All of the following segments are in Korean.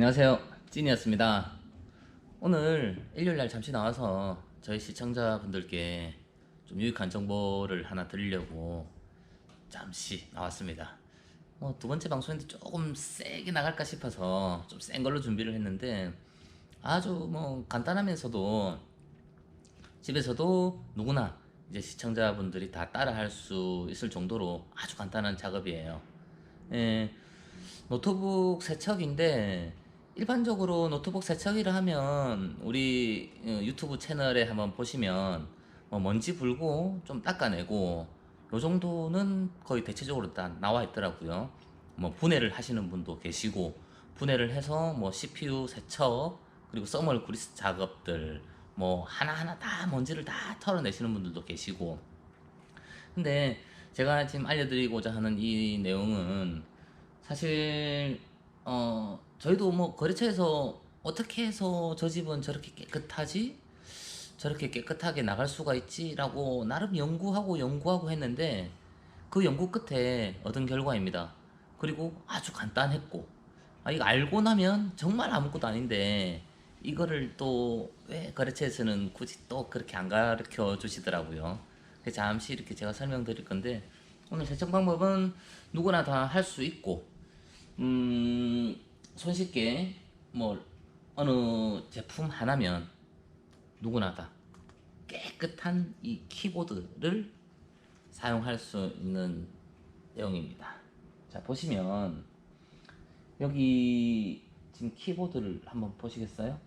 안녕하세요. 찐이었습니다. 오늘 일요일날 잠시 나와서 저희 시청자분들께 좀 유익한 정보를 하나 드리려고 잠시 나왔습니다. 뭐 두 번째 방송인데 조금 세게 나갈까 싶어서 좀 센 걸로 준비를 했는데 아주 뭐 간단하면서도 집에서도 누구나 이제 시청자분들이 다 따라 할 수 있을 정도로 아주 간단한 작업이에요. 예, 노트북 세척인데 일반적으로 노트북 세척이라 하면 우리 어, 유튜브 채널에 한번 보시면 뭐 먼지 불고 좀 닦아내고 요 정도는 거의 대체적으로 다 나와 있더라고요. 뭐 분해를 하시는 분도 계시고 분해를 해서 뭐 CPU 세척 그리고 써멀 그리스 작업들 뭐 하나하나 다 먼지를 다 털어내시는 분들도 계시고 근데 제가 지금 알려드리고자 하는 이 내용은 사실 어 저희도 뭐 거래처에서 어떻게 해서 저 집은 저렇게 깨끗하지 저렇게 깨끗하게 나갈 수가 있지라고 나름 연구하고 연구하고 했는데 그 연구 끝에 얻은 결과입니다. 그리고 아주 간단했고 아 이거 알고 나면 정말 아무것도 아닌데 이거를 또 왜 거래처에서는 굳이 또 그렇게 안 가르쳐 주시더라고요. 잠시 이렇게 제가 설명드릴 건데 오늘 세척 방법은 누구나 다 할 수 있고 음 손쉽게 뭐 어느 제품 하나면 누구나 다 깨끗한 이 키보드를 사용할 수 있는 내용입니다. 자 보시면 여기 지금 키보드를 한번 보시겠어요?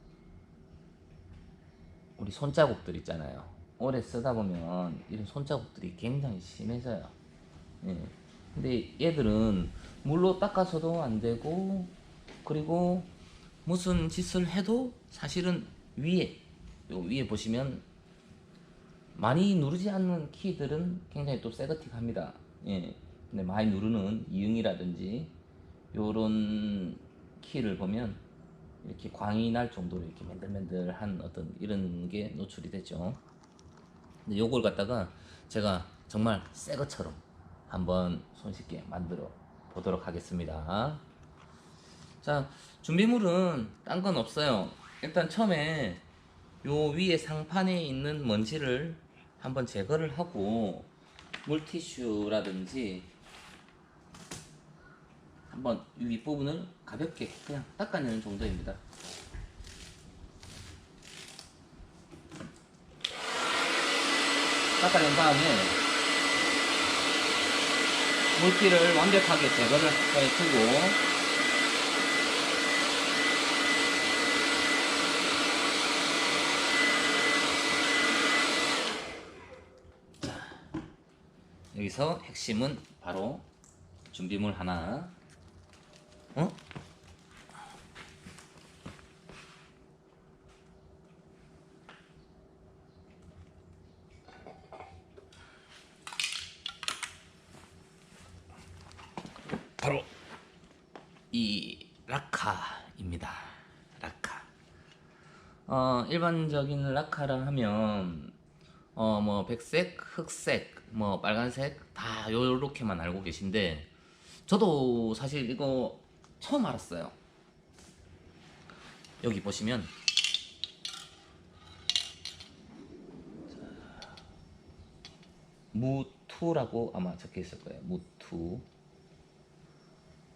우리 손자국들 있잖아요. 오래 쓰다 보면 이런 손자국들이 굉장히 심해져요. 예. 근데 얘들은 물로 닦아서도 안 되고 그리고 무슨 짓을 해도 사실은 위에 요 위에 보시면 많이 누르지 않는 키들은 굉장히 또 세거틱합니다. 예. 근데 많이 누르는 이응이라든지 요런 키를 보면 이렇게 광이 날 정도로 이렇게 맨들맨들한 어떤 이런 게 노출이 되죠. 근데 요걸 갖다가 제가 정말 새 것처럼 한번 손쉽게 만들어 보도록 하겠습니다. 자, 준비물은 딴 건 없어요. 일단 처음에 요 위에 상판에 있는 먼지를 한번 제거를 하고 물티슈라든지 한번 이 윗부분을 가볍게 그냥 닦아내는 정도입니다. 닦아낸 다음에 물기를 완벽하게 제거를 해주고 여기서 핵심은 바로 준비물 하나 어? 바로 이 라카입니다. 라카. 어, 일반적인 라카라 하면 어, 뭐 백색, 흑색, 뭐 빨간색 다 요렇게만 알고 계신데 저도 사실 이거 처음 알았어요. 여기 보시면 무투라고 아마 적혀 있을 거예요. 무투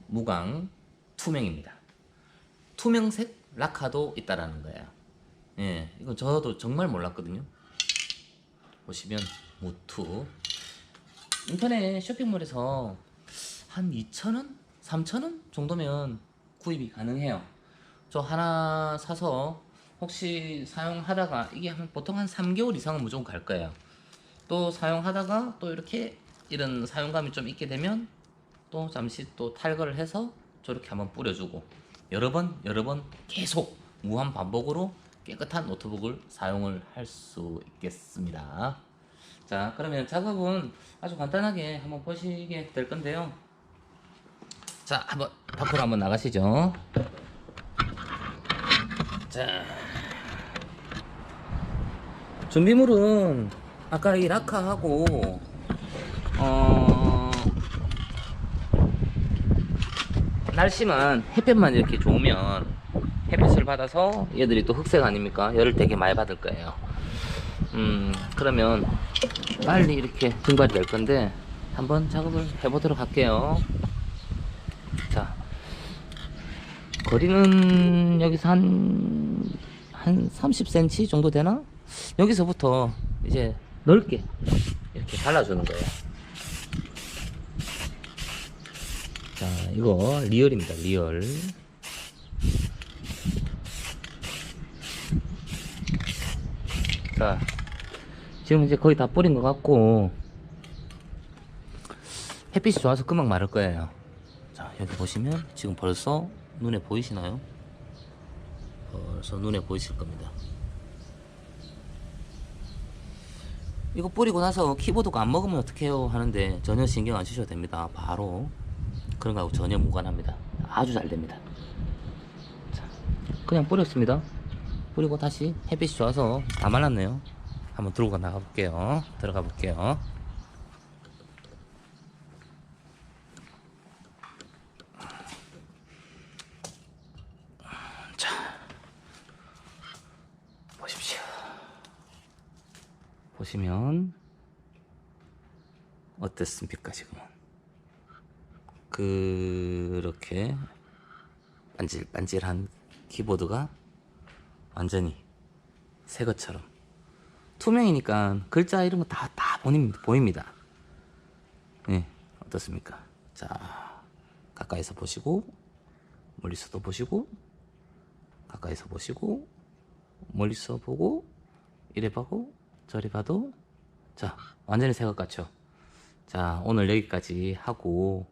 무광 투명입니다. 투명색 라카도 있다라는 거예요. 예, 이거 저도 정말 몰랐거든요. 보시면 무투 인터넷 쇼핑몰에서 한 2,000원? 3,000원 정도면 구입이 가능해요. 저 하나 사서 혹시 사용하다가 이게 한 보통 한 3개월 이상은 무조건 갈 거예요. 또 사용하다가 또 이렇게 이런 사용감이 좀 있게 되면 또 잠시 또 탈거를 해서 저렇게 한번 뿌려주고 여러 번 여러 번 계속 무한 반복으로 깨끗한 노트북을 사용을 할 수 있겠습니다. 자 그러면 작업은 아주 간단하게 한번 보시게 될 건데요. 자 한번 밖으로 한번 나가시죠. 자 준비물은 아까 이 라카하고 어 날씨만 햇볕만 이렇게 좋으면 햇빛을 받아서 얘들이 또 흑색 아닙니까? 열을 되게 많이 받을 거예요. 음, 그러면 빨리 이렇게 증발이 될 건데 한번 작업을 해보도록 할게요. 자, 거리는 여기서 한, 한 30cm 정도 되나? 여기서부터 이제 넓게 이렇게 발라주는 거예요. 자, 이거 리얼입니다, 리얼. 자, 지금 이제 거의 다 뿌린 것 같고, 햇빛이 좋아서 금방 마를 거예요. 자, 여기 보시면 지금 벌써 눈에 보이시나요? 벌써 눈에 보이실 겁니다. 이거 뿌리고 나서 키보드가 안 먹으면 어떡해요 하는데 전혀 신경 안 쓰셔도 됩니다. 바로 그런 거하고 전혀 무관합니다. 아주 잘 됩니다. 자, 그냥 뿌렸습니다. 뿌리고 다시 햇빛이 좋아서 다 말랐네요. 한번 들고 나가 볼게요. 들어가 볼게요. 자, 보십시오. 보시면 어땠습니까 지금은? 그렇게 반질반질한 키보드가 완전히 새 것처럼 투명이니까 글자 이런 거 다 다 보입니다. 예, 어떻습니까? 자, 가까이서 보시고 멀리서도 보시고 가까이서 보시고 멀리서 보고 이래 보고 저리 봐도 자 완전히 새 것 같죠? 자 오늘 여기까지 하고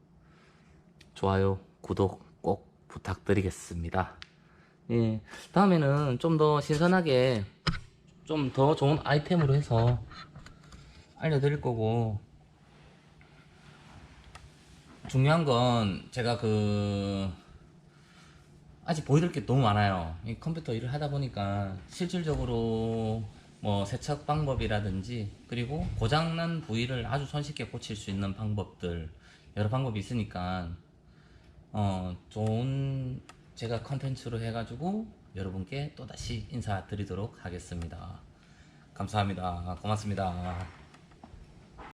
좋아요 구독 꼭 부탁드리겠습니다. 예 다음에는 좀 더 신선하게 좀 더 좋은 아이템으로 해서 알려드릴 거고 중요한 건 제가 그 아직 보여드릴 게 너무 많아요. 이 컴퓨터 일을 하다 보니까 실질적으로 뭐 세척 방법이라든지 그리고 고장난 부위를 아주 손쉽게 고칠 수 있는 방법들 여러 방법이 있으니까 어 좋은 제가 컨텐츠로 해가지고 여러분께 또다시 인사드리도록 하겠습니다. 감사합니다. 고맙습니다.